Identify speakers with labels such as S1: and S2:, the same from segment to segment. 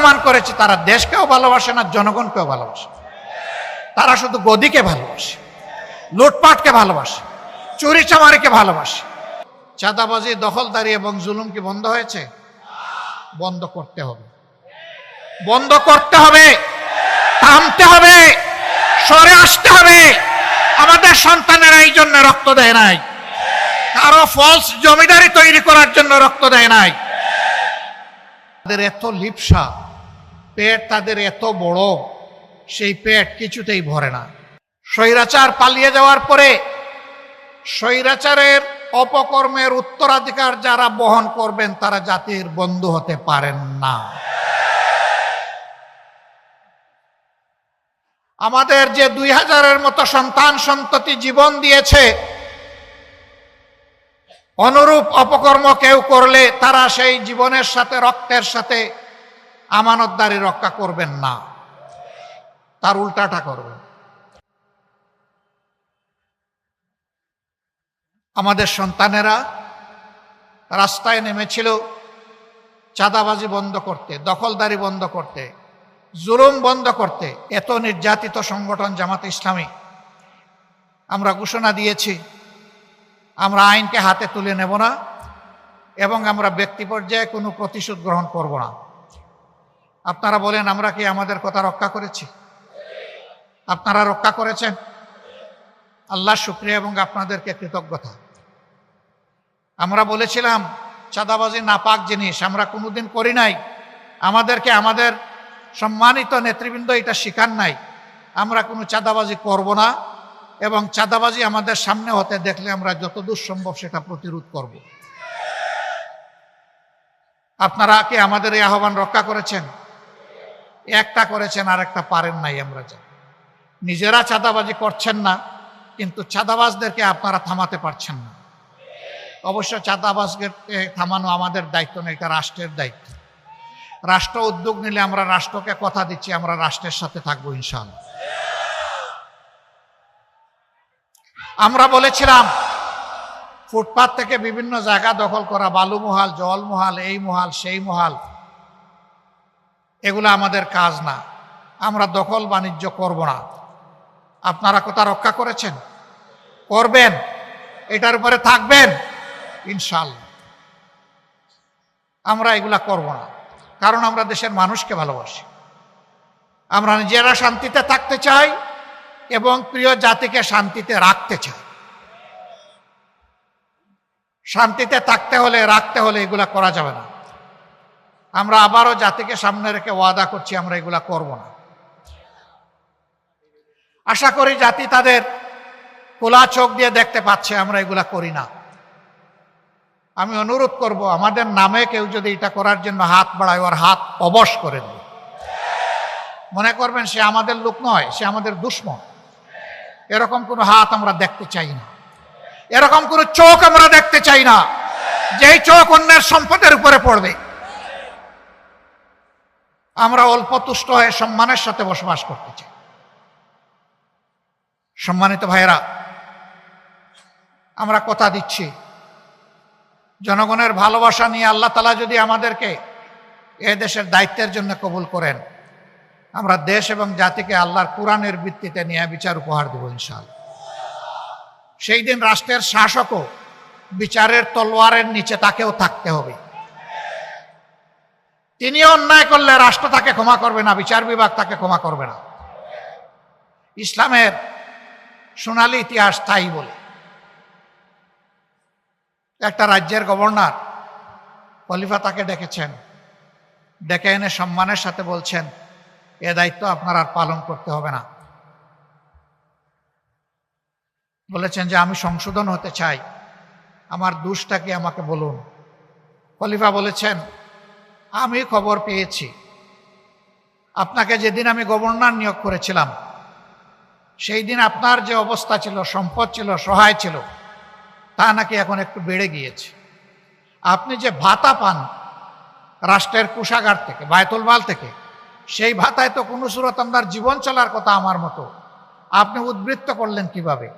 S1: প্রমাণ করেছে, তারা দেশকেও ভালোবাসে না, জনগণকেও ভালোবাসে। তারা শুধু গদিকে ভালোবাসে, লুটপাটকে ভালোবাসে চুরি চামারিকে ভালোবাসে। চাঁদাবাজি, দখলদারি এবং জুলুম কি বন্ধ হয়েছে? বন্ধ করতে হবে। বন্ধ করতে হবে, থামতে হবে, সরে আসতে হবে। আমাদের সন্তানেরা এই জন্য রক্ত দেয় নাই। কারও ফলস জমিদারি তৈরি করার জন্য রক্ত দেয় নাই। তাদের এত লিপসা। পেট তাদের এত বড়, সেই পেট কিছুতেই ভরে না। স্বৈরাচার পালিয়ে যাওয়ার পরে স্বৈরাচারের অপকর্মের উত্তরাধিকার যারা বহন করবেন, তারা জাতির বন্ধু হতে পারেন না। আমাদের যে দুই হাজারের মতো সন্তান সন্ততি জীবন দিয়েছে, অনুরূপ অপকর্ম কেউ করলে তারা সেই জীবনের সাথে, রক্তের সাথে আমানতদারি রক্ষা করবেন না। তার উল্টাটা করবেন। আমাদের সন্তানেরা রাস্তায় নেমেছিল, চাঁদাবাজি বন্ধ করতে, দখলদারি বন্ধ করতে, জুলুম বন্ধ করতে, এত নির্যাতিত সংগঠন জামাত ইসলামী। আমরা ঘোষণা দিয়েছি, আমরা আইনকে হাতে তুলে নেব না এবং আমরা ব্যক্তি পর্যায়ে কোনো প্রতিশোধ গ্রহণ করব না। আপনারা বলেন, আমরা কি আমাদের কথা রক্ষা করেছি? আপনারা রক্ষা করেছেন? আল্লাহ শুক্রিয়া এবং আপনাদেরকে কৃতজ্ঞতা। আমরা বলেছিলাম, চাঁদাবাজি নাপাক জিনিস, আমরা কোনোদিন করি নাই। আমাদেরকে আমাদের সম্মানিত নেতৃবৃন্দ এটা শিকার নাই। আমরা কোনো চাঁদাবাজি করব না এবং চাঁদাবাজি আমাদের সামনে হতে দেখলে আমরা যতদূর সম্ভব সেটা প্রতিরোধ করব। আপনারা কি আমাদের এই আহ্বান রক্ষা করেছেন? একটা করেছেন আর একটা পারেন নাই আমরা জানি। নিজেরা চাঁদাবাজি করছেন না, কিন্তু চাঁদাবাজদেরকে আপনারা থামাতে পারছেন না। অবশ্য চাঁদাবাজকে থামানো আমাদের দায়িত্ব নয়, এটা রাষ্ট্রের দায়িত্ব। রাষ্ট্র উদ্যোগ নিলে আমরা রাষ্ট্রকে কথা দিচ্ছি, আমরা রাষ্ট্রের সাথে থাকব ইনশাআল্লাহ। আমরা বলেছিলাম, ফুটপাত থেকে বিভিন্ন জায়গা দখল করা, বালু মহাল, জল মহাল, এই মহাল, সেই মহাল এগুলো আমাদের কাজ না। আমরা দখল বাণিজ্য করব না। আপনারা কোথা রক্ষা করেছেন? করবেন। এটার উপরে থাকবেন। ইনশাল্লাহ আমরা এগুলা করব না। কারণ আমরা দেশের মানুষকে ভালোবাসি। আমরা নিজেরা শান্তিতে থাকতে চাই এবং প্রিয় জাতিকে শান্তিতে রাখতে চাই। শান্তিতে থাকতে হলে, রাখতে হলে এগুলা করা যাবে না। আমরা আবারও জাতিকে সামনে রেখে ওয়াদা করছি, আমরা এগুলা করব না। আশা করি জাতি তাদের খোলা চোখ দিয়ে দেখতে পাচ্ছে, আমরা এগুলা করি না। আমি অনুরোধ করব, আমাদের নামে কেউ যদি এটা করার জন্য হাত বাড়ায়, ওর হাত অবশ করে দেবে। মনে করবেন, সে আমাদের লোক নয়, সে আমাদের দুশ্মন। এরকম কোনো হাত আমরা দেখতে চাই না। এরকম কোনো চোখ আমরা দেখতে চাই না। যেই চোখ অন্যের সম্পদের উপরে পড়বে। আমরা অল্প তুষ্ট হয়ে সম্মানের সাথে বসবাস করতে চাই। সম্মানিত ভাইয়েরা, আমরা কথা দিচ্ছি। জনগণের ভালোবাসা নিয়ে আল্লাহ তালা যদি আমাদেরকে এ দেশের দায়িত্বের জন্য কবুল করেন, আমরা দেশ এবং জাতিকে আল্লাহর কোরআনের ভিত্তিতে নিয়ে বিচার উপহার দেব ইনশাল সেই দিন রাষ্ট্রের শাসকও বিচারের তলোয়ারের নিচে তাকেও থাকতে হবে। তিনি অন্যায় করলে রাষ্ট্র তাকে ক্ষমা করবে না, বিচার বিভাগ তাকে ক্ষমা করবে না। ইসলামের সোনালী ইতিহাস তাই বলে। একটা রাজ্যের গভর্নর খলিফা তাকে ডেকেছেন। ডেকে এনে সম্মানের সাথে বলছেন, এ দায়িত্ব আপনার আর পালন করতে হবে না। বলেছেন যে, আমি সংশোধন হতে চাই। আমার দোষটা কি আমাকে বলুন? খলিফা বলেছেন আমি খবর পেয়েছি। আপনাকে যেদিন আমি গভর্নর নিয়োগ করেছিলাম, সেই দিন আপনার যে অবস্থা ছিল, সম্পদ ছিল, সহায় ছিল, তা নাকি এখন একটু বেড়ে গিয়েছে। আপনি যে ভাতা পান রাষ্ট্রের কোষাগার থেকে, বায়তুল মাল থেকে, সেই ভাতায় তো কোনো সুরত আপনার জীবন চলার কথা আমার মতো। আপনি উদ্বৃত্ত করলেন কীভাবে?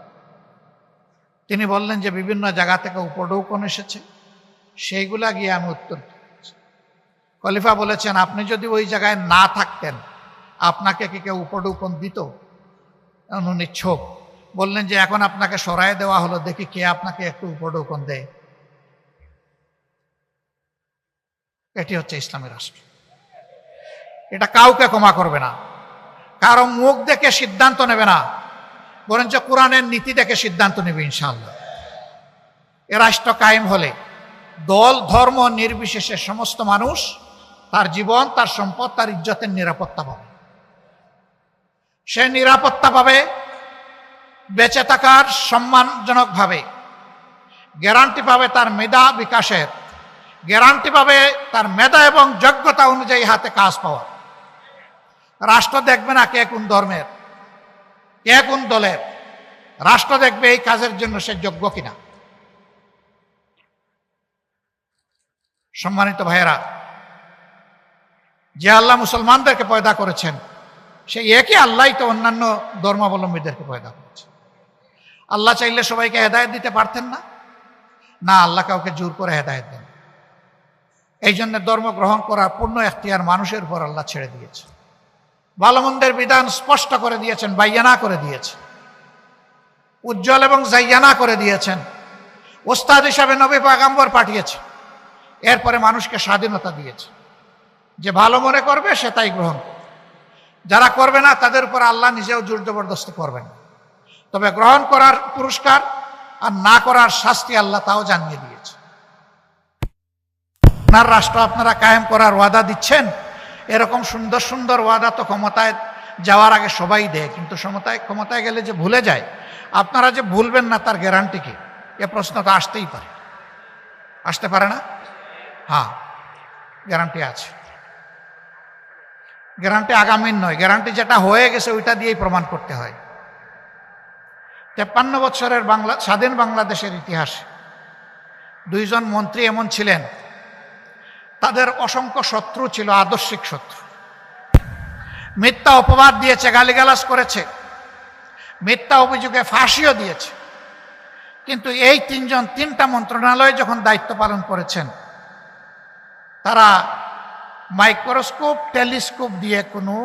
S1: তিনি বললেন যে বিভিন্ন জায়গা থেকে উপডৌকন এসেছে। সেইগুলা গিয়ে আমি উত্তর। খলিফা বলেছেন, আপনি যদি ওই জায়গায় না থাকতেন, আপনাকে কি কেউ উপডৌকন দিত? উনি ছোপ। বললেন যে, এখন আপনাকে সরাই দেওয়া হলো, দেখি কে আপনাকে একটু উপডৌকন দেয়। এটি হচ্ছে ইসলামী রাষ্ট্র। এটা কাউকে ক্ষমা করবে না। কারও মুখ দেখে সিদ্ধান্ত নেবে না। বরঞ্চ কোরআনের নীতি দেখে সিদ্ধান্ত নেবে, ইনশাআল্লাহ। এ রাষ্ট্র কায়েম হলে দল, ধর্ম, নির্বিশেষে সমস্ত মানুষ তার জীবন, তার সম্পদ, তার ইজ্জতের নিরাপত্তা পাবে। সে নিরাপত্তা পাবে, বেঁচে থাকার সম্মানজনকভাবে গ্যারান্টি পাবে তার মেধা বিকাশের। গ্যারান্টি পাবে তার মেধা এবং যোগ্যতা অনুযায়ী হাতে কাজ পাওয়া রাষ্ট্র দেখবে না কে কোন ধর্মের, কে কোন দলের। রাষ্ট্র দেখবে এই কাজের জন্য সে যোগ্য কিনা। সম্মানিত ভাইয়েরা যে আল্লাহ মুসলমানদেরকে পয়দা করেছেন, সেই একই আল্লাহ তো অন্যান্য ধর্মাবলম্বীদেরকে পয়দা করেছে। আল্লাহ চাইলে সবাইকে হেদায়ত দিতে পারতেন না। না, আল্লাহ কাউকে জোর করে হেদায়ত দেন। এই জন্য ধর্ম গ্রহণ করার পূর্ণ এখতিয়ার মানুষের উপর আল্লাহ ছেড়ে দিয়েছে। ভালো মন্দের বিধান স্পষ্ট করে দিয়েছেন, বাইয়ানা করে দিয়েছে। উজ্জ্বল এবং জাইয়ানা করে দিয়েছেন। ওস্তাদ হিসাবে নবী পাগাম্বর পাঠিয়েছে। এরপরে মানুষকে স্বাধীনতা দিয়েছে। যে ভালো মনে করবে, সে তাই গ্রহণ যারা করবে না, তাদের উপর আল্লাহ নিজেও জোর জবরদস্তি করবেন। তবে গ্রহণ করার পুরস্কার আর না করার শাস্তি আল্লাহ তাও জানিয়ে দিয়েছে। আপনার রাষ্ট্র আপনারা কায়েম করার ওয়াদা দিচ্ছেন। এরকম সুন্দর সুন্দর ওয়াদা তো ক্ষমতায় যাওয়ার আগে সবাই দেয়, কিন্তু ক্ষমতায় ক্ষমতায় গেলে যে ভুলে যায়, আপনারা যে ভুলবেন না তার গ্যারান্টি কি? এ প্রশ্ন তো আসতেই পারে। আসতে পারে না? হ্যাঁ গ্যারান্টি আছে। গ্যারান্টি আগামীর নয়। গ্যারান্টি যেটা হয়ে গেছে, ওইটা দিয়েই প্রমাণ করতে হয়। তেপ্পান্ন বছরের বাংলা, স্বাধীন বাংলাদেশের ইতিহাসে। দুইজন মন্ত্রী এমন ছিলেন। তাদের অসংখ্য শত্রু ছিল আদর্শিক শত্রু। মিথ্যা অপবাদ দিয়েছে, গালিগালাজ করেছে। মিথ্যা অভিযোগে ফাঁসিও দিয়েছে। কিন্তু এই তিনজন, তিনটা মন্ত্রণালয়ে যখন দায়িত্ব পালন করেছেন, তারা মাইক্রোস্কোপ, টেলিস্কোপ দিয়ে কোনো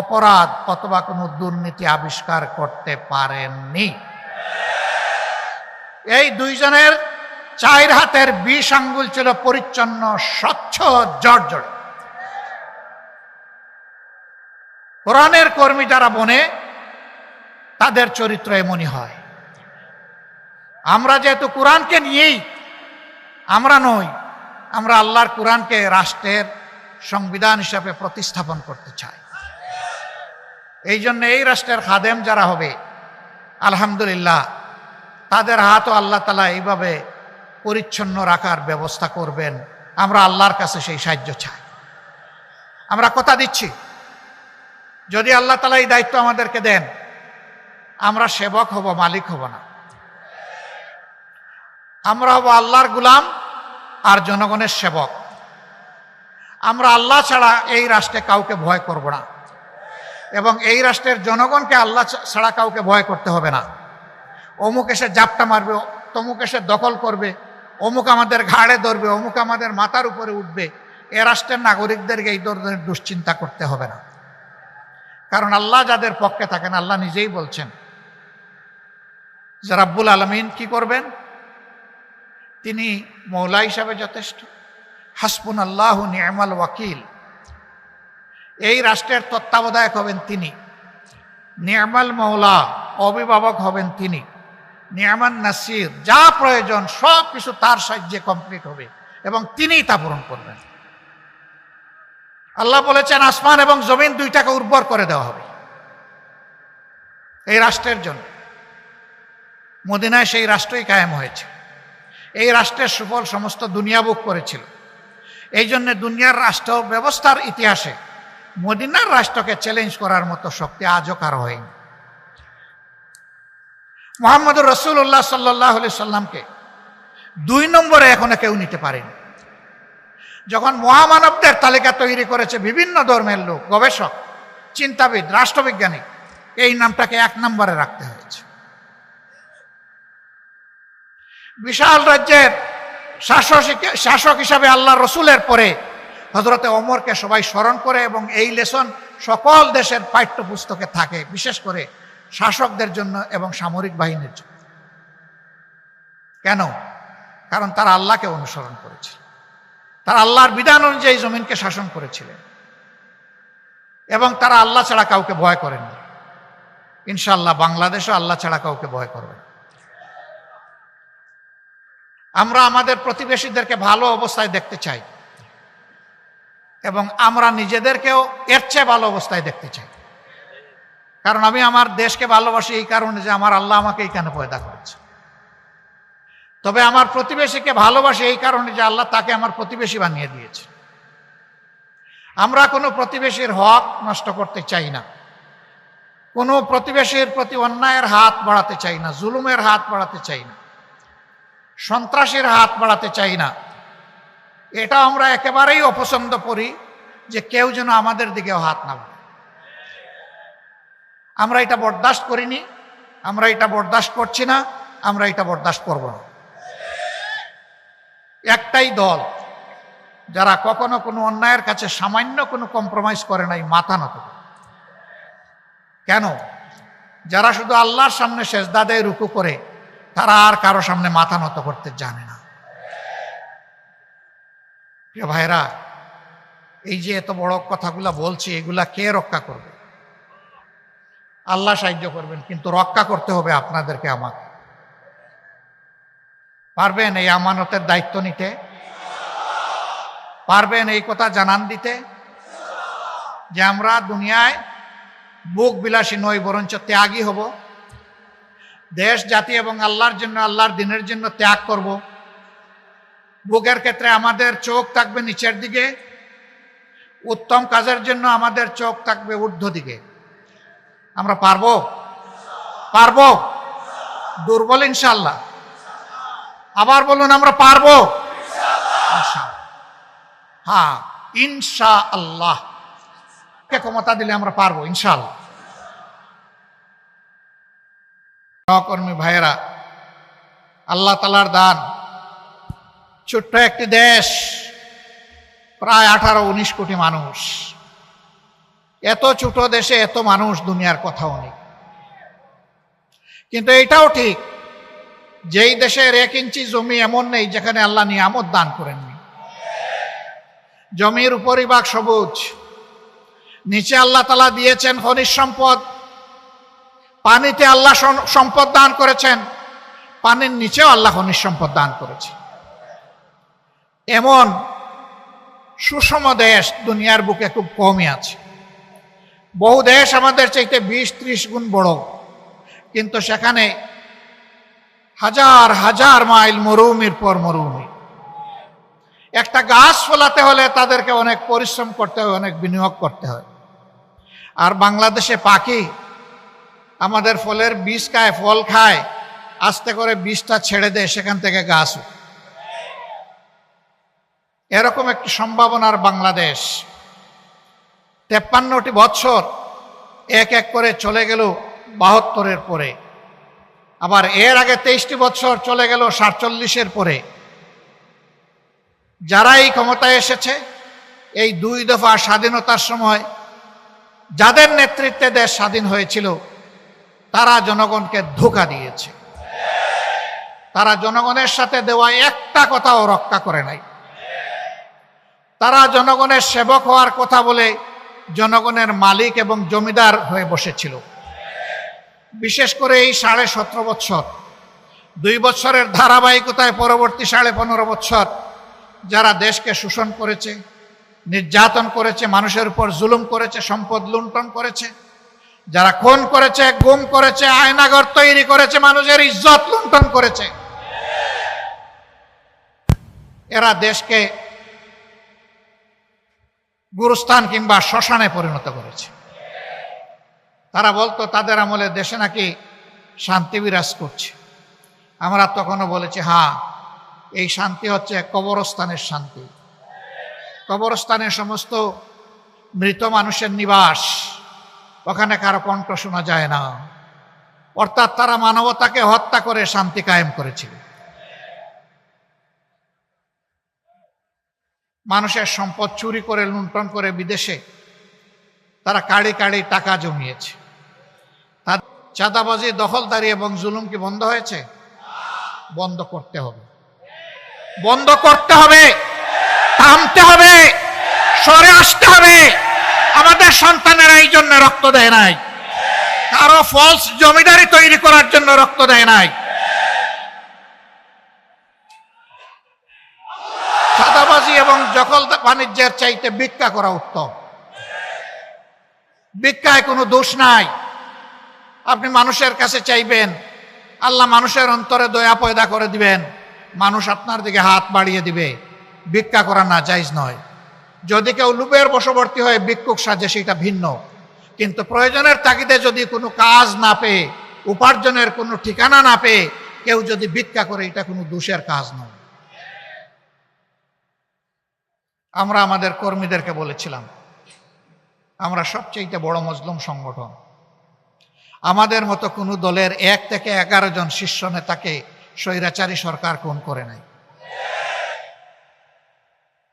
S1: অপরাধ অথবা কোনো দুর্নীতি আবিষ্কার করতে পারেননি। এই দুইজনের চার হাতের বিষ আঙ্গুল ছিল পরিচ্ছন্ন, স্বচ্ছ জর্জর কোরআনের কর্মী যারা বনে, তাদের চরিত্র এমনই হয়। আমরা যেহেতু কোরআনকে নিয়েই আমরা নই, আমরা আল্লাহর কোরআনকে রাষ্ট্রের সংবিধান হিসাবে প্রতিস্থাপন করতে চাই এই জন্য এই রাষ্ট্রের খাদেম যারা হবে, আলহামদুলিল্লাহ, তাদের হাতও আল্লাহ তালা এইভাবে পরিচ্ছন্ন রাখার ব্যবস্থা করবেন। আমরা আল্লাহর কাছে সেই সাহায্য চাই। আমরা কথা দিচ্ছি, যদি আল্লাহ তালা এই দায়িত্ব আমাদেরকে দেন, আমরা সেবক হব, মালিক হব না। আমরা হব আল্লাহর গুলাম আর জনগণের সেবক। আমরা আল্লাহ ছাড়া এই রাষ্ট্রে কাউকে ভয় করব না। এবং এই রাষ্ট্রের জনগণকে আল্লাহ ছাড়া কাউকে ভয় করতে হবে না। অমুক এসে জাপটা মারবে, তমুক এসে দখল করবে, অমুক আমাদের ঘাড়ে ধরবে, অমুক আমাদের মাথার উপরে উঠবে। এ রাষ্ট্রের নাগরিকদেরকে এই ধরনের দুশ্চিন্তা করতে হবে না। কারণ আল্লাহ যাদের পক্ষে থাকেন, আল্লাহ নিজেই বলছেন, যে রাব্বুল আলমিন কি করবেন? তিনি মৌলা হিসাবে যথেষ্ট। হাসপুন আল্লাহ নিয়মাল ওয়াকিল। এই রাষ্ট্রের তত্ত্বাবধায়ক হবেন তিনি। নিয়মাল মৌলা অভিভাবক হবেন তিনি। নিয়ামান নাসির, যা প্রয়োজন, সব কিছু তার সাহায্যে কমপ্লিট হবে এবং তিনিই তা পূরণ করবেন। আল্লাহ বলেছেন, আসমান এবং জমিন দুইটাকে উর্বর করে দেওয়া হবে। এই রাষ্ট্রের জন্য। মদিনায় সেই রাষ্ট্রই কায়েম হয়েছে। এই রাষ্ট্রের সুফল সমস্ত দুনিয়া বুক করেছিল। এই জন্য দুনিয়ার রাষ্ট্র ব্যবস্থার ইতিহাসে মদিনার রাষ্ট্রকে চ্যালেঞ্জ করার মতো শক্তি আজও কারও হয়নি। মোহাম্মদুর রসুল্লাহ সাল্লাহ সাল্লামকে দুই নম্বরে এখনও কেউ নিতে পারেনি। যখন মহামানবদের তালিকা তৈরি করেছে বিভিন্ন ধর্মের লোক, গবেষক, চিন্তাবিদ, রাষ্ট্রবিজ্ঞানী, এই নামটাকে এক নম্বরে রাখতে হয়েছে। বিশাল রাজ্যের শাসক শাসক হিসাবে আল্লাহ রসুলের পরে হজরতে অমরকে সবাই স্মরণ করে এবং এই লেসন সকল দেশের পাঠ্যপুস্তকে থাকে, বিশেষ করে শাসকদের জন্য এবং সামরিক বাহিনীর জন্য। কেন? কারণ তারা আল্লাহকে অনুসরণ করেছিল। তারা আল্লাহর বিধান অনুযায়ী জমিনকে শাসন করেছিলেন। এবং তারা আল্লাহ ছাড়া কাউকে ভয় করেননি। ইনশাল্লাহ বাংলাদেশও আল্লাহ ছাড়া কাউকে ভয় করবে। আমরা আমাদের প্রতিবেশীদেরকে ভালো অবস্থায় দেখতে চাই। এবং আমরা নিজেদেরকেও এর চেয়ে ভালো অবস্থায় দেখতে চাই। কারণ আমি আমার দেশকে ভালোবাসি এই কারণে যে আমার আল্লাহ আমাকে এইখানে পয়দা করেছে। তবে আমার প্রতিবেশীকে ভালোবাসি এই কারণে যে আল্লাহ তাকে আমার প্রতিবেশী বানিয়ে দিয়েছে। আমরা কোনো প্রতিবেশীর হক নষ্ট করতে চাই না। কোনো প্রতিবেশীর প্রতি অন্যায়ের হাত বাড়াতে চাই না, জুলুমের হাত বাড়াতে চাই না। সন্ত্রাসের হাত বাড়াতে চাই না। এটা আমরা একেবারেই অপছন্দ করি যে কেউ যেন আমাদের দিকেও হাত না আমরা এটা বরদাস্ত করিনি, আমরা এটা বরদাস্ত করছি না, আমরা এটা বরদাস্ত করব না। একটাই দল, যারা কখনো কোনো অন্যায়ের কাছে সামান্য কোনো কম্প্রোমাইজ করে নাই, মাথা নত কেন? যারা শুধু আল্লাহর সামনে দেয় রুকু করে তারা আর কারও সামনে মাথা নত করতে জানে না। প্রিয় ভাইরা এই যে এত বড় কথাগুলা বলছি, এগুলা কে রক্ষা করবে? আল্লাহ সাহায্য করবেন, কিন্তু রক্ষা করতে হবে আপনাদেরকে আমাকে। পারবেন এই আমানতের দায়িত্ব নিতে? পারবেন এই কথা জানান দিতে? যে আমরা দুনিয়ায় বুক বিলাসী নই, বরঞ্চ ত্যাগী হব। দেশ, জাতি এবং আল্লাহর জন্য, আল্লাহর দিনের জন্য ত্যাগ করব। বুকের ক্ষেত্রে আমাদের চোখ থাকবে নিচের দিকে, উত্তম কাজের জন্য আমাদের চোখ থাকবে ঊর্ধ্ব দিকে। আমরা পারব? পারব? দুর্বল ইনশাল্লাহ আবার বলুন, আমরা পারব। হ্যাঁ ইনশা আল্লাহ ক্ষমতা দিলে আমরা পারব? ইনশাআল্লাহ। সহকর্মী ভাইয়েরা, আল্লাহ তালার দান। ছোট্ট একটি দেশ, প্রায় আঠারো উনিশ কোটি মানুষ। এত ছোট দেশে এত মানুষ দুনিয়ার কথাও নেই। কিন্তু এটাও ঠিক, যেই দেশের এক ইঞ্চি জমি এমন নেই যেখানে আল্লাহ নিয়ামত দান করেননি। জমির উপরই বাঘ সবুজ, নিচে আল্লাহ তালা দিয়েছেন খনিজ সম্পদ। পানিতে আল্লাহ সম্পদ দান করেছেন। পানির নিচেও আল্লাহ খনিজ সম্পদ দান করেছে। এমন সুষম দেশ দুনিয়ার বুকে খুব কমই আছে। বহু দেশ আমাদের চাইতে বিশ, ত্রিশ গুণ বড়। কিন্তু সেখানে হাজার হাজার মাইল মরুভূমির পর মরুভূমি। একটা গাছ ফলাতে হলে তাদেরকে অনেক পরিশ্রম করতে হয়, অনেক বিনিয়োগ করতে হয়। আর বাংলাদেশে পাখি আমাদের ফলের বীজ খায়, ফল খায়, আস্তে করে বীজটা ছেড়ে দেয়, সেখান থেকে গাছ এরকম একটি সম্ভাবনার বাংলাদেশ। তেপ্পান্নটি বৎসর এক এক করে চলে গেল বাহাত্তরের পরে। আবার এর আগে তেইশটি বছর চলে গেল সাতচল্লিশের পরে। যারা এই ক্ষমতায় এসেছে, এই দুই দফা স্বাধীনতার সময় যাদের নেতৃত্বে দেশ স্বাধীন হয়েছিল তারা জনগণকে ধোকা দিয়েছে। তারা জনগণের সাথে দেওয়া একটা কথাও রক্ষা করে নাই। তারা জনগণের সেবক হওয়ার কথা বলে জনগণের মালিক এবং জমিদার হয়ে বসেছিল। বিশেষ করে এই সাড়ে সতেরো বছর, দুই বছরের ধারাবাহিকতায় পরবর্তী সাড়ে পনেরো বছর যারা দেশকে শোষণ করেছে, নির্যাতন করেছে, মানুষের উপর জুলুম করেছে, সম্পদ লুণ্ঠন করেছে যারা খুন করেছে, গুম করেছে আয়নাগর তৈরি করেছে, মানুষের ইজ্জত লুণ্ঠন করেছে। এরা দেশকে গুরুস্থান কিংবা শ্মশানে পরিণত করেছে। তারা বলতো, তাদের আমলে দেশে নাকি শান্তি বিরাজ করছে। আমরা তখনও বলেছি হ্যাঁ এই শান্তি হচ্ছে কবরস্থানের শান্তি। কবরস্থানের সমস্ত মৃত মানুষের নিবাস ওখানে কারও কণ্ঠ শোনা যায় না। অর্থাৎ তারা মানবতাকে হত্যা করে শান্তি কায়েম করেছিল। মানুষের সম্পদ চুরি করে, লুণ্ঠন করে বিদেশে তারা কাড়ি কাড়ি টাকা জমিয়েছে। তার চাঁদাবাজি দখলদারি এবং জুলুম কি বন্ধ হয়েছে? বন্ধ করতে হবে। বন্ধ করতে হবে। থামতে হবে। সরে আসতে হবে। আমাদের সন্তানেরা এই জন্য রক্ত দেয় নাই। কারও ফলস জমিদারি তৈরি করার জন্য রক্ত দেয় নাই। চাঁদাবাজি এবং দখল বাণিজ্যের চাইতে ভিক্ষা করা উত্তম। ভিক্ষায় কোনো দোষ নাই। আপনি মানুষের কাছে চাইবেন, আল্লাহ মানুষের অন্তরে দয়া পয়দা করে দিবেন, মানুষ আপনার দিকে হাত বাড়িয়ে দিবে। ভিক্ষা করা না, জায়জ নয়। যদি কেউ লুপের বশবর্তী হয়ে ভিক্ষুক সাজে, সেটা ভিন্ন। কিন্তু প্রয়োজনের তাগিদে যদি কোনো কাজ না পেয়ে, উপার্জনের কোনো ঠিকানা না পেয়ে, কেউ যদি ভিক্ষা করে, এটা কোনো দোষের কাজ নয়। আমরা আমাদের কর্মীদেরকে বলেছিলাম, আমরা সবচেয়ে বড় মজলুম সংগঠন। আমাদের মতো কোনো দলের এক থেকে এগারো জন শীর্ষ নেতাকে স্বৈরাচারী সরকার কোন করে নাই।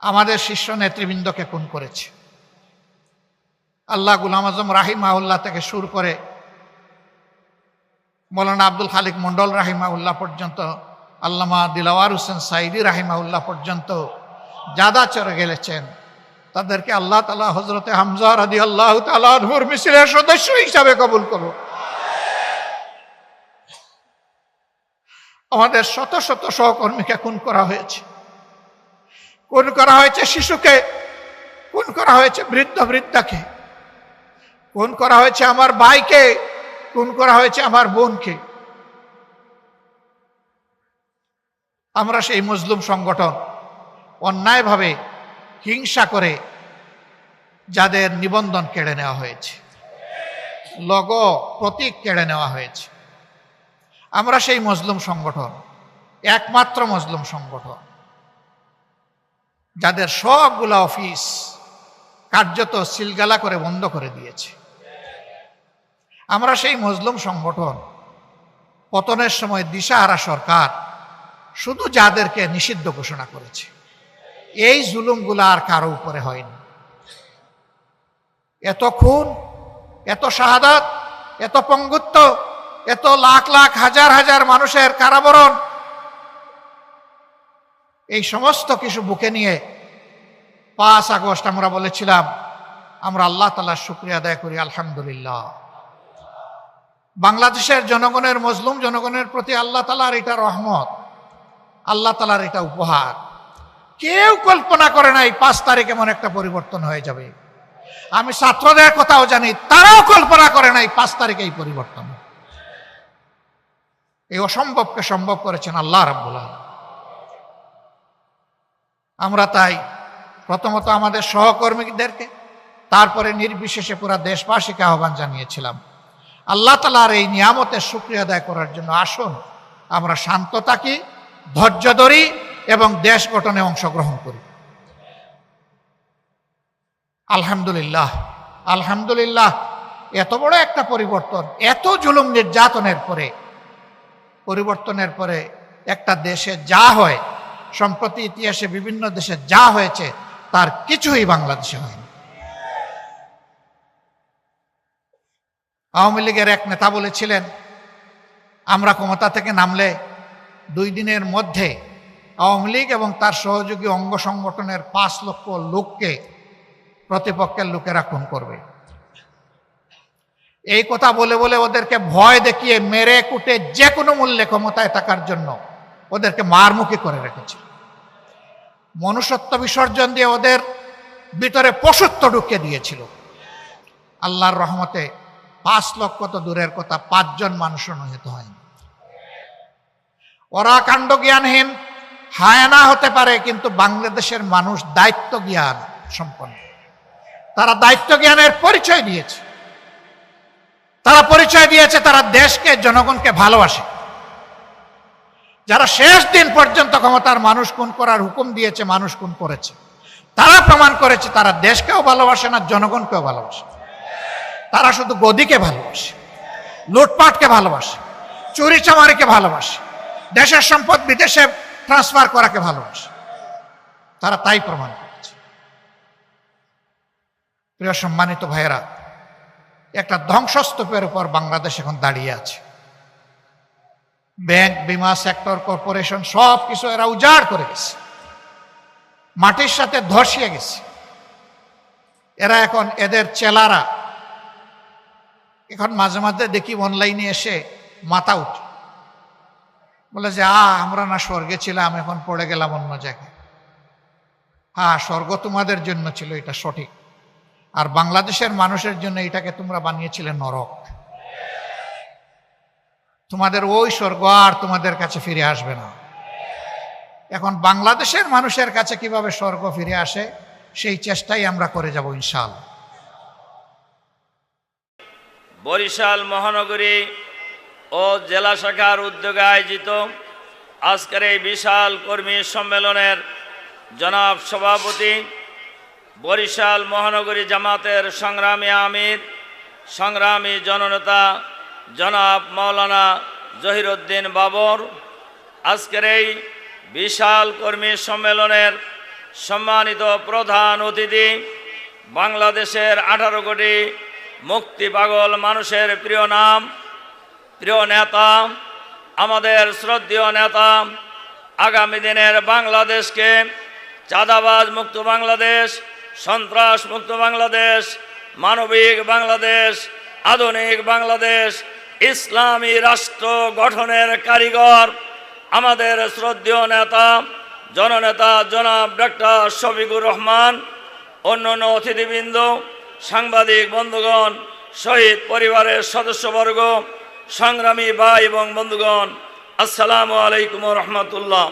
S1: আমাদের শিষ্য নেতৃবৃন্দকে খুন করেছে। আল্লাহ গুলাম আজম রাহিমাউল্লাহ থেকে শুরু করে মৌলানা আব্দুল খালিক মন্ডল রাহিমাউল্লাহ পর্যন্ত, আল্লামা দিলাওয়ার হোসেন সাইদি রাহিমাউল্লাহ পর্যন্ত যাদা চড়ে গেলেছেন, তাদেরকে আল্লাহ তালা হজরতে হামজা রাদি আল্লাহ তালাহুর মিছিলের সদস্য হিসাবে কবুল করো আমাদের শত শত সহকর্মীকে খুন করা হয়েছে। খুন করা হয়েছে শিশুকে, খুন করা হয়েছে বৃদ্ধ বৃদ্ধাকে, খুন করা হয়েছে আমার ভাইকে, খুন করা হয়েছে আমার বোনকে। আমরা সেই মুসলিম সংগঠন অন্যায়ভাবে হিংসা করে যাদের নিবন্ধন কেড়ে নেওয়া হয়েছে, লগ প্রতীক কেড়ে নেওয়া হয়েছে। আমরা সেই মজলুম সংগঠন, একমাত্র মজলুম সংগঠন। যাদের সবগুলো অফিস কার্যত সিলগালা করে বন্ধ করে দিয়েছে। আমরা সেই মজলুম সংগঠন, পতনের সময় দিশাহারা সরকার শুধু যাদেরকে নিষিদ্ধ ঘোষণা করেছে। এই জুলুমগুলো আর কারও উপরে হয়নি। এত খুন, এত শাহাদাত, এত পঙ্গুত্ব, এত লাখ লাখ, হাজার হাজার মানুষের কারাবরণ এই সমস্ত কিছু বুকে নিয়ে পাঁচ আগস্ট আমরা বলেছিলাম, আমরা আল্লাহ তালার শুক্রিয়া আদায় করি, আলহামদুলিল্লাহ। বাংলাদেশের জনগণের মজলুম জনগণের প্রতি আল্লাহ তালার এটা রহমত, আল্লাহ তালার এটা উপহার। কেউ কল্পনা করে নাই পাঁচ তারিখ এমন একটা পরিবর্তন হয়ে যাবে। আমি ছাত্রদের কথাও জানি, তারাও কল্পনা করে নাই পাঁচ তারিখে এই পরিবর্তন। এই অসম্ভবকে সম্ভব করেছেন আল্লাহ রাব্বুল আলামিন। আমরা তাই প্রথমত আমাদের সহকর্মীদেরকে, তারপরে নির্বিশেষে পুরা দেশবাসীকে আহ্বান জানিয়েছিলাম। আল্লাহ তালার এই নিয়ামতের সুক্রিয়া আদায় করার জন্য আসুন, আমরা শান্ত থাকি, ধৈর্য ধরি এবং দেশ গঠনে অংশগ্রহণ করি। আলহামদুলিল্লাহ আলহামদুলিল্লাহ, এত বড় একটা পরিবর্তন, এত জুলুম নির্যাতনের পরে, পরিবর্তনের পরে একটা দেশে যা হয় সম্প্রতি ইতিহাসে বিভিন্ন দেশে যা হয়েছে, তার কিছুই বাংলাদেশে হয়নি। আওয়ামী লীগের এক নেতা বলেছিলেন, আমরা ক্ষমতা থেকে নামলে দুই দিনের মধ্যে আওয়ামী লীগ এবং তার সহযোগী অঙ্গ সংগঠনের পাঁচ লক্ষ লোককে প্রতিপক্ষের লোকেরা খুন করবে। এই কথা বলে বলে ওদেরকে ভয় দেখিয়ে মেরে কুটে যে কোনো মূল্যে ক্ষমতায় থাকার জন্য ওদেরকে মারমুখী করে রেখেছে। মনুষ্যত্ব বিসর্জন দিয়ে ওদের ভিতরে পশুত্ব ঢুকিয়ে দিয়েছিল। আল্লাহর রহমতে পাঁচ লক্ষ তো দূরের কথা, পাঁচজন মানুষও নিহত হয়নি। ওরা কাণ্ড জ্ঞানহীন হায়ানা হতে পারে, কিন্তু বাংলাদেশের মানুষ দায়িত্ব জ্ঞান সম্পন্ন। তারা দায়িত্ব জ্ঞানের পরিচয় দিয়েছে। তারা পরিচয় দিয়েছে, তারা দেশকে, জনগণকে ভালোবাসে। যারা শেষ দিন পর্যন্ত ক্ষমতার মানুষ খুন করার হুকুম দিয়েছে, মানুষ খুন করেছে। তারা প্রমাণ করেছে, তারা দেশকেও ভালোবাসে না, জনগণকেও ভালোবাসে। তারা শুধু গদিকে ভালোবাসে, লুটপাটকে ভালোবাসে চুরি চামারিকে ভালোবাসে, দেশের সম্পদ বিদেশে ট্রান্সফার করাকে ভালোবাসে। তারা তাই প্রমাণ করেছে। প্রিয় সম্মানিত ভাইয়েরা, একটা ধ্বংসস্তূপের উপর বাংলাদেশ এখন দাঁড়িয়ে আছে। ব্যাংক, বিমা সেক্টর, কর্পোরেশন সব কিছু এরা উজাড় করে গেছে। মাটির সাথে ধসিয়ে গেছে। এরা এখন এদের চেলারা। এখন মাঝে মাঝে দেখি অনলাইনে এসে মাথা উঠ বলে যে আ আমরা না স্বর্গে ছিলাম, এখন পড়ে গেলাম অন্য জায়গায়। হ্যাঁ স্বর্গ তোমাদের জন্য ছিল, এটা সঠিক। আর বাংলাদেশের মানুষের জন্য এটাকে তোমরা বানিয়েছিলে নরক। তোমাদের ওই স্বর্গ আর তোমাদের কাছে ফিরে আসবে না। এখন বাংলাদেশের মানুষের কাছে কীভাবে স্বর্গ ফিরে আসে, সেই চেষ্টাই আমরা করে যাব ইনশাল
S2: বরিশাল মহানগরী ও জেলা শাখার উদ্যোগে আয়োজিত আজকের এই বিশাল কর্মী সম্মেলনের জনাব সভাপতি বরিশাল মহানগরী জামাতের সংগ্রামী আমির, সংগ্রামী জননেতা জনাব মাওলানা জহিরুদ্দিন বাবর, আজকের এই বিশাল কর্মী সম্মেলনের সম্মানিত প্রধান অতিথি, বাংলাদেশের আঠারো কোটি মুক্তি পাগল মানুষের প্রিয় নাম, প্রিয় নেতা, আমাদের শ্রদ্ধেয় নেতা, আগামী দিনের বাংলাদেশকে চাঁদাবাজ মুক্ত বাংলাদেশ, সন্ত্রাস মুক্ত বাংলাদেশ, মানবিক বাংলাদেশ, আধুনিক বাংলাদেশ ইসলামী রাষ্ট্র গঠনের কারিগর আমাদের শ্রদ্ধেয় নেতা, জননেতা জনাব ডাক্তার শফিকুর রহমান, অন্যান্য অতিথিবৃন্দ, সাংবাদিক বন্ধুগণ, শহীদ পরিবারের সদস্যবর্গ, সংগ্রামী ভাই এবং বন্ধুগণ, আসসালামু আলাইকুম রহমতুল্লাহ।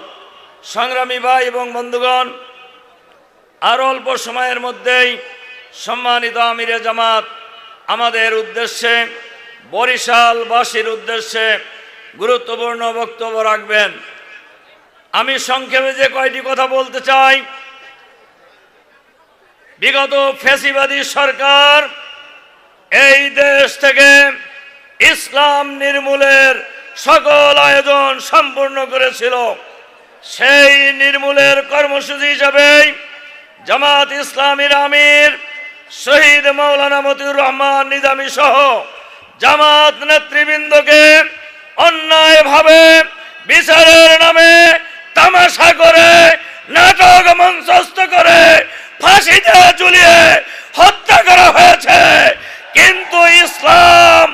S2: সংগ্রামী ভাই এবং বন্ধুগণ, আর অল্প সময়ের মধ্যেই সম্মানিত আমিরে জামাত, আমাদের উদ্দেশ্যে বরিশালবাসীর উদ্দেশ্যে গুরুত্বপূর্ণ বক্তব্য রাখবেন। আমি সংক্ষেপে যে কয়টি কথা বলতে চাই, বিগত ফেসিবাদী সরকার এই দেশ থেকে ইসলাম নির্মূলের সকল আয়োজন সম্পূর্ণ করেছিল। সেই নির্মূলের কর্মসূচি হিসাবেই জামাত ইসলামীর আমির শহীদ মৌলানা মতিউর রহমান নিজামী সহ জামাত নেতৃবৃন্দকে অন্যায়ভাবে বিচারের নামে তামাশা করে, নাটক মঞ্চস্থ করে, ফাঁসিতে ঝুলিয়ে হত্যা করা হয়েছে। কিন্তু ইসলাম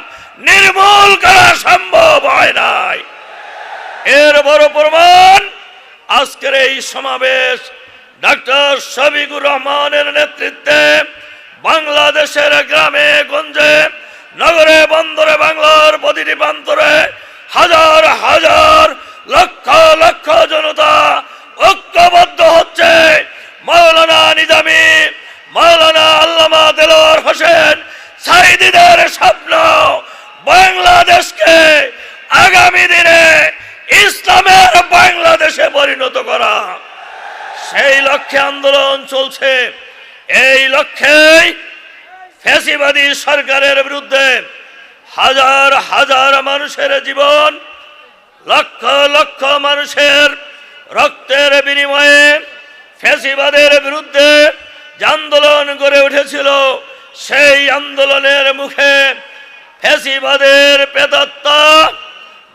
S2: নির্মূল করা সম্ভব হয় নাই। এর বড় প্রমাণ আজকের এই সমাবেশ ডাক্তার শফিকুর রহমানের নেতৃত্বে বাংলাদেশের গ্রামে, গঞ্জে নগরে, বন্দরে, বাংলার প্রতিটি প্রান্তরে হাজার হাজার লক্ষ লক্ষ জনতা ঐক্যবদ্ধ হচ্ছে। মাওলানা নিজামি, মাওলানা আল্লামা দেলোয়ার হোসেন সাইদিদের স্বপ্ন বাংলাদেশকে আগামী দিনে ইসলামের বাংলাদেশে পরিণত করা। সেই লক্ষ্যে আন্দোলন চলছে। এই লক্ষ্যেই ফ্যাসিবাদী সরকারের বিরুদ্ধে হাজার হাজার মানুষের জীবন, লক্ষ লক্ষ মানুষের রক্তের বিনিময়ে ফ্যাসিবাদের বিরুদ্ধে যে আন্দোলন গড়ে উঠেছিল, সেই আন্দোলনের মুখে ফ্যাসিবাদের পেতাত্তা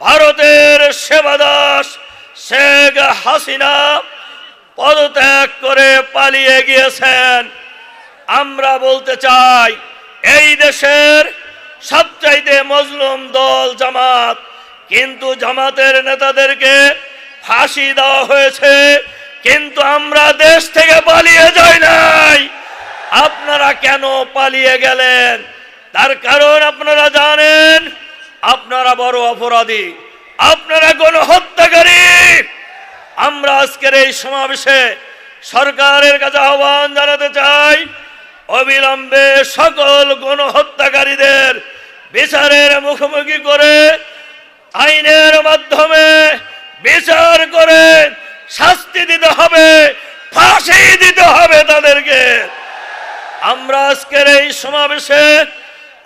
S2: ভারতের সেবাদাস শেখ হাসিনা পদত্যাগ করে পালিয়ে গিয়েছেন। আমরা বলতে চাই, এই দেশের সবচাইতে মজলুম দল জামাত। কিন্তু জামাতের নেতাদেরকে ফাঁসি দেওয়া হয়েছে, কিন্তু আমরা দেশ থেকে পালিয়ে যাই নাই। আপনারা কেন পালিয়ে গেলেন? তার কারণ আপনারা জানেন, আপনারা বড় অপরাধী, আপনারা কোন হত্যাকারী। আমরা আজকের এই সমাবেশে সরকারের কাছে আহ্বান জানাতে চাই অবিলম্বে সকল গণহত্যাকারীদের বিচারের মুখোমুখি করে, আইনের মাধ্যমে বিচার করে শাস্তি দিতে হবে, ফাঁসি দিতে হবে তাদেরকে। আমরা আজকের এই সমাবেশে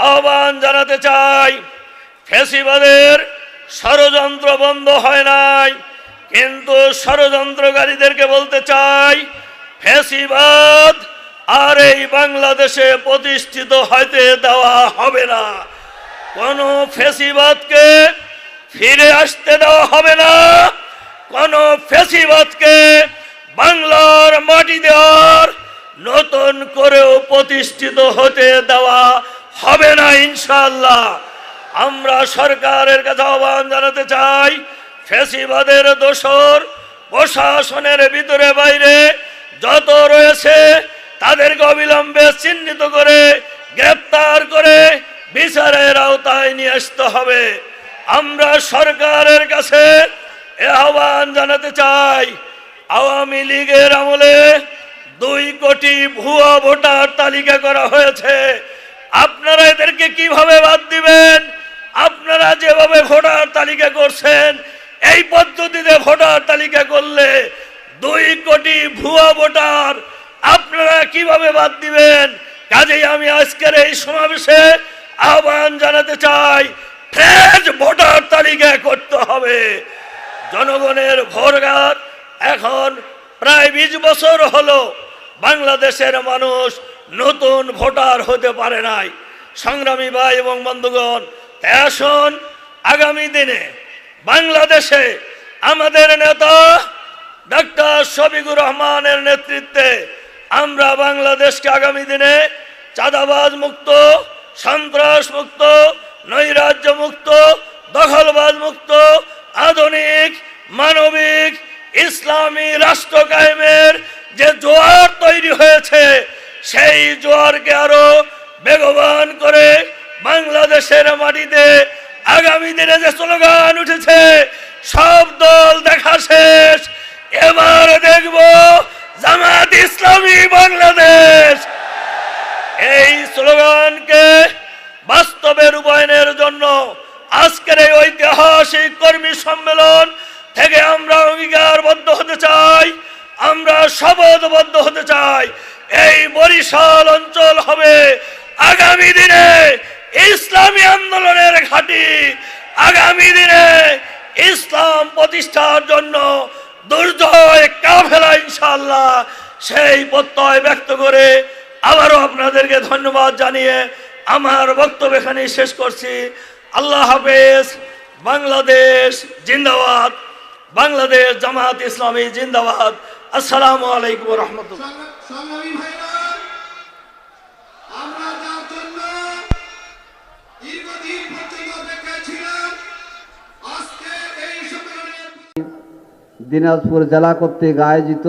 S2: আহ্বান জানাতে চাই, ফেসিবাদের ষড়যন্ত্র বন্ধ হয় নাই, কিন্তু ষড়যন্ত্রকারীদেরকে বলতে চাই, ফেসিবাদ আর এই বাংলাদেশে প্রতিষ্ঠিত হইতে দেওয়া হবে না। কোন ফেসিবাদকে ফিরে আসতে দেওয়া হবে না। কোন ফেসিবাদকে বাংলার মাটি দেওয়ার, নতুন করেও প্রতিষ্ঠিত হতে দেওয়া হবে না ইনশাল্লাহ আমরা সরকারের কাছে আহ্বান জানাতে চাই, ফেসিবাদের দোষর প্রশাসনের ভিতরে বাইরে যত রয়েছে তাদেরকে অবিলম্বে চিহ্নিত করে, গ্রেপ্তার করে বিচারের আওতায় নিয়ে আসতে হবে। আমরা সরকারের কাছে আহ্বান জানাতে চাই, আওয়ামী লীগের আমলে দুই কোটি ভুয়া ভোটার তালিকা করা হয়েছে। আপনারা এদেরকে কীভাবে বাদ দিবেন? আপনারা যেভাবে ভোটার তালিকা করছেন, এই পদ্ধতিতে ভোটার তালিকা করলে দুই কোটি ভুয়া ভোটার আপনারা কীভাবে বাদ দিবেন? কাজেই আমি আজকের এই সমাবেশে আহ্বান জানাতে চাই ফ্রেশ ভোটার তালিকা করতে হবে। জনগণের ভোরগার এখন প্রায় বিশ বছর হলো বাংলাদেশের মানুষ নতুন ভোটার হতে পারে নাই। সংগ্রামী ভাই এবং বন্ধুগণ, আসুন আগামী দিনে বাংলাদেশে আমাদের নেতা ডক্টর শফিকুর রহমানের নেতৃত্বে আমরা বাংলাদেশকে আগামী দিনে চাঁদাবাজ মুক্ত, সন্ত্রাস মুক্ত, নৈরাজ্য মুক্ত, দখলবাজ মুক্ত, আধুনিক, মানবিক, ইসলামী রাষ্ট্র কায়েমের যে জোয়ার তৈরি হয়েছে, সেই জোয়ারকে আরও বেগবান করে বাংলাদেশের মাটিতে আগামী দিনে যে স্লোগান উঠেছে, সব দল দেখা শেষ, এবার দেখব জামাত ইসলামী বাংলাদেশ। এই স্লোগানকে বাস্তবে রূপায়ণের জন্য আজকের এই ঐতিহাসিক কর্মী সম্মেলন থেকে আমরা অঙ্গীকারবদ্ধ হতে চাই, আমরা শপথবদ্ধ হতে চাই। এই বরিশাল অঞ্চল হবে আগামী দিনে ইসলামী আন্দোলনের ঘাঁটি। আগামী দিনে ইসলাম প্রতিষ্ঠার জন্য দুর্জয় কাফেলা ইনশাল্লাহ সেই প্রত্যয় ব্যক্ত করে আবারও আপনাদেরকে ধন্যবাদ জানিয়ে আমার বক্তব্য এখানে শেষ করছি আল্লাহ হাফেজ বাংলাদেশ জিন্দাবাদ বাংলাদেশ জামাত ইসলামী জিন্দাবাদ আসসালামু আলাইকুম রহমতুল্লাহ
S3: দিনাজপুর জেলা কর্তৃক আয়োজিত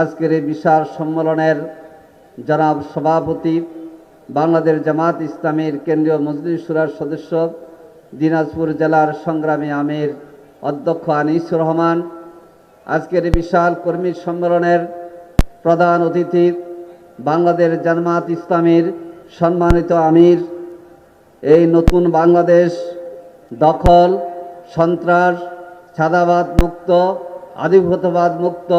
S3: আজকের এই বিশাল সম্মেলনের জনাব সভাপতি বাংলাদেশ জামাত ইসলামীর কেন্দ্রীয় মজলিস সুরার সদস্য, দিনাজপুর জেলার সংগ্রামী আমির অধ্যক্ষ আনিসুর রহমান। আজকের এই বিশাল কর্মী সম্মেলনের প্রধান অতিথি বাংলাদেশ জামাত ইসলামীর সম্মানিত আমির। এই নতুন বাংলাদেশ দখল, সন্ত্রাস ছাদাবাদ মুক্ত, আধিভূতবাদ মুক্ত,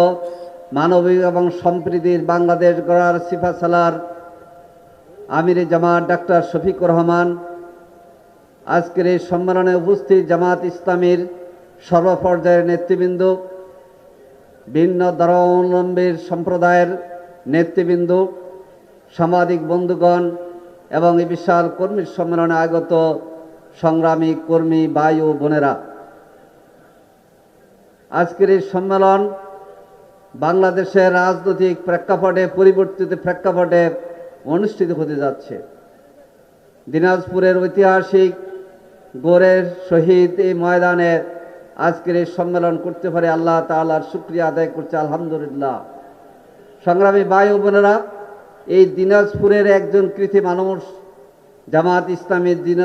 S3: মানবিক এবং সম্প্রীতির বাংলাদেশ গড়ার সিফাসালার আমির জামাত ডাক্তার শফিকুর রহমান। আজকের এই সম্মেলনে উপস্থিত জামাত ইসলামীর সর্বপর্যায়ের নেতৃবৃন্দ, ভিন্ন ধর্মাবলম্বীর সম্প্রদায়ের নেতৃবৃন্দ, সামাজিক বন্ধুগণ এবং এই বিশাল কর্মীর সম্মেলনে আগত সংগ্রামী কর্মী বায়ু বোনেরা। আজকের এই সম্মেলন বাংলাদেশের রাজনৈতিক প্রেক্ষাপটে, পরিবর্তিত প্রেক্ষাপটে অনুষ্ঠিত হতে যাচ্ছে। দিনাজপুরের ঐতিহাসিক গোরের শহীদ এই ময়দানে আজকের এই সম্মেলন করতে পারে আল্লাহ তাআলার শুক্রিয়া আদায় করছে, আলহামদুলিল্লাহ। সংগ্রামী ও বোনেরা, এই দিনাজপুরের একজন কৃতি মানুষ, জামাত ইসলামের দিনাজ